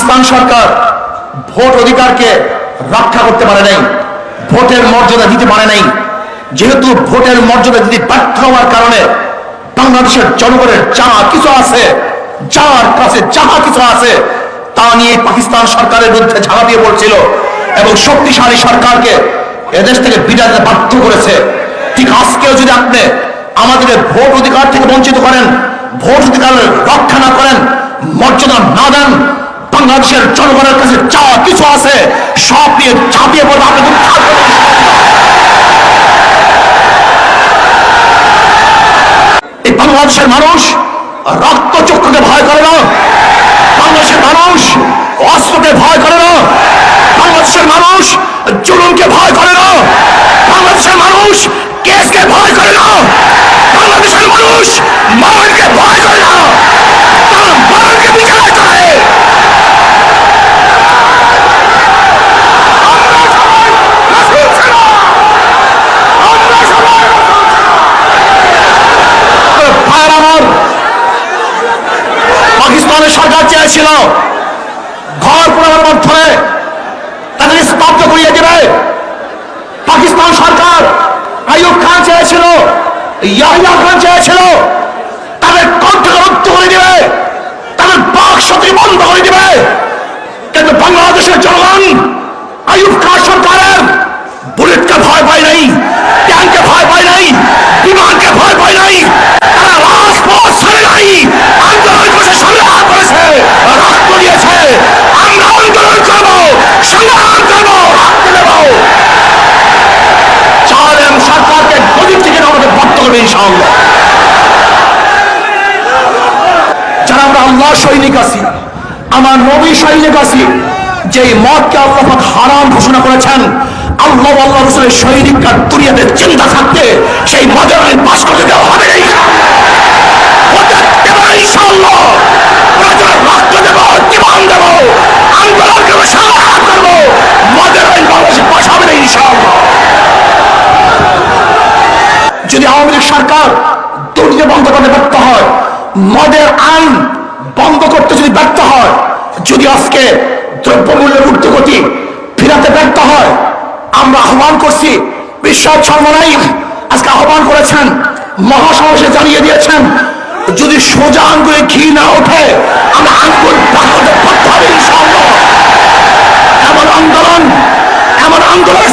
পাকিস্তান সরকার vote অধিকারকে রক্ষা করতে পারে নাই, ভোটের মর্যাদা দিতে পারে নাই। যেহেতু ভোটের মর্যাদা দিতে ব্যর্থ হওয়ার কারণে বাংলাদেশের জনগণের যা কিছু আছে, যার কাছে যাহা কিছু আছে, তা নিয়ে পাকিস্তান সরকারের বিরুদ্ধে ঝাঁপিয়ে পড়ছিল এবং শক্তিশালী সরকারকে এদেশ থেকে বিদায় বাধ্য করেছে। ঠিক আজকেও যদি আপনি আমাদের ভোট অধিকার থেকে বঞ্চিত করেন, ভোট অধিকার রক্ষা না করেন বাংলাদেশের জনগণের কাছে যা কিছু আছে, সব নিয়ে ঝাঁপিয়ে পড়বে। আপনি উদ্ধার করবেন। এই বাংলাদেশের মানুষ রক্ত চক্ষুকে ভয় করে না। বাংলাদেশের মানুষ অস্ত্রকে ভয় করে না। বাংলাদেশের মানুষ জুলুমকে ভয় করে না। বাংলাদেশের মানুষ কেসকে ভয় করে না। বাংলাদেশের মানুষ মারণকে ভয় করে চেয়েছিল ঘর পুরানোর মাধ্যমে তাদেরকে স্তব্ধ করিয়ে দেবে। পাকিস্তান সরকার আইয়ুব খান চেয়েছিল, ইয়াহিয়া খান চেয়েছিল, তাদের কণ্ঠকে রুদ্ধ করে দিবে, তাদের বাক শক্তি বন্ধ করে দিবে। কিন্তু বাংলাদেশের জনগণ আইয়ুব খান সরকারের বুলেটকে ভয় পায় নাই ট্যাঙ্কে ভয় পায় নাই, বিমানকে ভয় পায় নাই তারা রাজপথ ছেড়ে নাই আন্দোলন করেছে সংগ্রাম করেছে রক্ত দিয়েছে আমরা আন্দোলন করব সংগ্রাম করব রক্ত দেব চালেম সরকারকে গদির থেকে আমাদের বদ্ধ করবে ইনশাআল্লাহ। যারা আমরা আল্লাহ সৈনিক আছি, আমার নবী সৈনিক আছি যে মদকে আল্লাহ হারাম ঘোষণা করেছেন, আল্লাহ আল্লাহ রসুলের সৈনিকরা দুনিয়াতে চিন্তা থাকতে সেই আওয়ামী লীগ সরকার দুর্নীতি বন্ধ করতে ব্যর্থ হয়। মদের আইন বন্ধ করতে যদি ব্যর্থ হয়, যদি আজকে দ্রব্যমূল্যের ঊর্ধ্বগতি ফিরাতে ব্যর্থ হয়, আমরা আহ্বান করছি, বিশ্বাস সর্বনাই আজকে আহ্বান করেছেন, মহাসমাবেশে জানিয়ে দিয়েছেন, যদি সোজা আঙ্গুলে ঘি না ওঠে, আমরা আঙ্গুল এমন আন্দোলন, এমন আন্দোলনের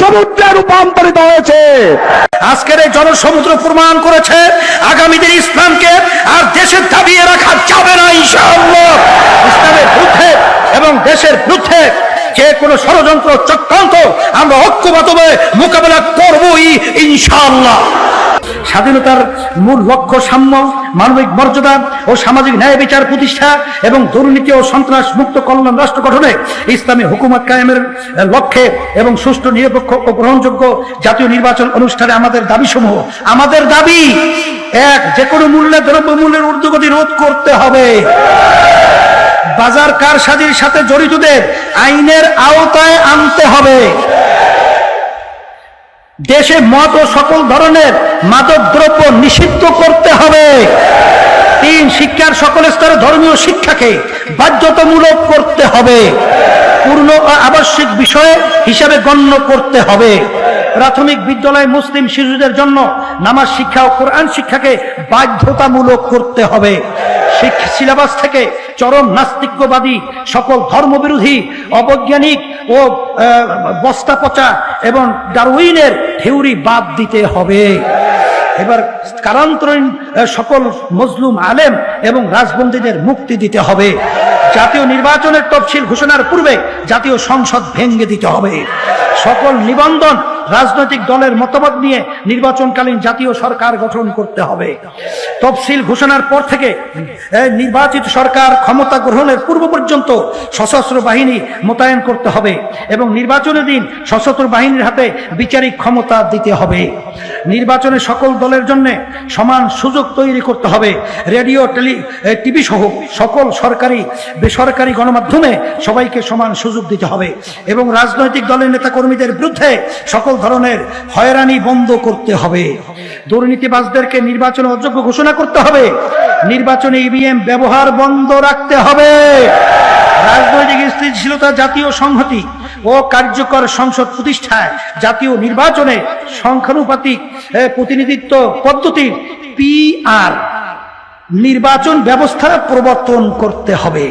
মহাসমুদ্রে রূপান্তরিত হয়েছে। আজকের এই জনসমুদ্র প্রমাণ করেছে, আগামী দিন ইসলামকে আর দেশের দাবিয়ে রাখা যাবে না, ইনশাআল্লাহ। ইসলামের বুদ্ধে এবং দেশের বুদ্ধে যে কোনো ষড়যন্ত্র চক্রান্ত আমরা ঐক্যবদ্ধভাবে মোকাবেলা করবই, ইনশাআল্লাহ। স্বাধীনতার মূল লক্ষ্য সাম্য, মানবিক মর্যাদা ও সামাজিক ন্যায় বিচার প্রতিষ্ঠা এবং দুর্নীতি ও সন্ত্রাস মুক্ত কল্যাণ রাষ্ট্র গঠনে ইসলামী হুকুমত কায়েমের লক্ষ্যে এবং সুষ্ঠু, নিরপেক্ষ ও গ্রহণযোগ্য জাতীয় নির্বাচন অনুষ্ঠানে আমাদের দাবি সমূহ আমাদের দাবি, এক, যে কোনো মূল্যে দ্রব্য মূল্যের ঊর্ধ্বগতি রোধ করতে হবে। বাজার কারসাজির সাথে জড়িতদের আইনের আওতায় আনতে হবে। দেশে মদ ও সকল ধরনের মাদক দ্রব্য নিষিদ্ধ করতে হবে। তিন, শিক্ষার সকল স্তরে ধর্মীয় শিক্ষাকে বাধ্যতামূলক করতে হবে। পূর্ণ আবশ্যিক বিষয় হিসাবে গণ্য করতে হবে। প্রাথমিক বিদ্যালয় মুসলিম শিশুদের জন্য নামাজ শিক্ষা ও কোরআন শিক্ষাকে বাধ্যতামূলক করতে হবে। সিলেবাস থেকে চরম নাস্তিক্যবাদী সকল ধর্মবিরোধী, অবৈজ্ঞানিক ও বস্তা পচা এবং ডারউইনের থিওরি বাদ দিতে হবে। এবার কারান্তরীণ সকল মজলুম আলেম এবং রাজবন্দীদের মুক্তি দিতে হবে। জাতীয় নির্বাচনের তফসিল ঘোষণার পূর্বে জাতীয় সংসদ ভেঙে দিতে হবে। সকল নিবন্ধন রাজনৈতিক দলের মতামত নিয়ে নির্বাচনকালীন জাতীয় সরকার গঠন করতে হবে। তফসিল ঘোষণার পর থেকে নির্বাচিত সরকার ক্ষমতা গ্রহণের পূর্ব পর্যন্ত সশস্ত্র বাহিনী মোতায়েন করতে হবে এবং নির্বাচনের দিন সশস্ত্র বাহিনীর হাতে বিচারিক ক্ষমতা দিতে হবে। নির্বাচনে সকল দলের জন্য সমান সুযোগ তৈরি করতে হবে। রেডিও, টেলি টিভি সহ সকল সরকারি, বেসরকারি গণমাধ্যমে সবাইকে সমান সুযোগ দিতে হবে এবং রাজনৈতিক দলের নেতাকর্মীদের বিরুদ্ধে সকল ধরনের হয়রানি বন্ধ করতে হবে। দুর্নীতিবাজদেরকে নির্বাচনে অযোগ্য ঘোষণা করতে হবে। নির্বাচনে ইভিএম ব্যবহার বন্ধ রাখতে হবে। রাজনৈতিক স্থিতিশীলতা জাতীয় সংহতি ও কার্যকর সংসদ প্রতিষ্ঠায় জাতীয় নির্বাচনে সংখ্যানুপাতিক প্রতিনিধিত্ব পদ্ধতির পিআর নির্বাচন ব্যবস্থা প্রবর্তন করতে হবে।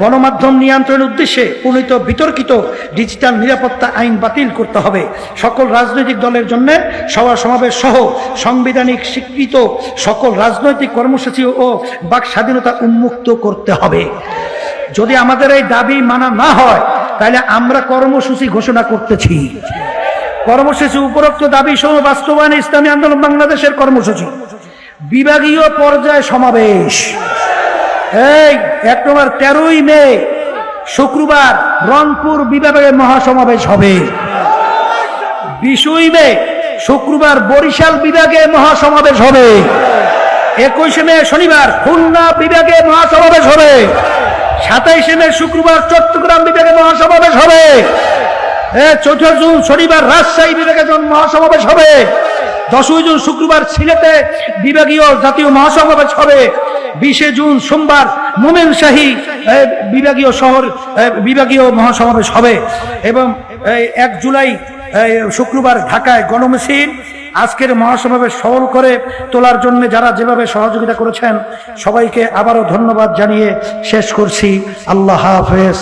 গণমাধ্যম নিয়ন্ত্রণের উদ্দেশ্যে প্রণীত বিতর্কিত ডিজিটাল নিরাপত্তা আইন বাতিল করতে হবে। সকল রাজনৈতিক দলের জন্য সভা সমাবেশ সহ সাংবিধানিক স্বীকৃত সকল রাজনৈতিক কর্মসূচি ও বাক স্বাধীনতা উন্মুক্ত করতে হবে। যদি আমাদের এই দাবি মানা না হয়, তাহলে আমরা কর্মসূচি ঘোষণা করতেছি। কর্মসূচি উপরোক্ত দাবি সহ বাস্তবায়নে ইসলামী আন্দোলন বাংলাদেশের কর্মসূচি। বিভাগীয় পর্যায়ে সমাবেশ। এই, এক নম্বর তেরোই মে, শুক্রবার রংপুর বিভাগে মহাসমাবেশ হবে। বিশই মে, শুক্রবার বরিশাল বিভাগে মহাসমাবেশ হবে। একুশে মে, শনিবার খুলনা বিভাগে মহাসমাবেশ হবে। সাতাইশে মে, শুক্রবার চট্টগ্রাম বিভাগে মহাসমাবেশ হবে। চৌঠা জুন, শনিবার রাজশাহী বিভাগে মহাসমাবেশ হবে, দশই জুন, শুক্রবার সিলেটে বিভাগীয় জাতীয় মহাসমাবেশ হবে। বিশে জুন সোমবার মোমেন শাহী বিভাগীয় শহর বিভাগীয় মহাসমাবেশ হবে এবং এক জুলাই শুক্রবার ঢাকায় গণমিছিল আজকের মহাসমাবেশ সহল করে তোলার জন্য যারা যেভাবে সহযোগিতা করেছেন, সবাইকে আবারও ধন্যবাদ জানিয়ে শেষ করছি। আল্লাহ হাফেজ।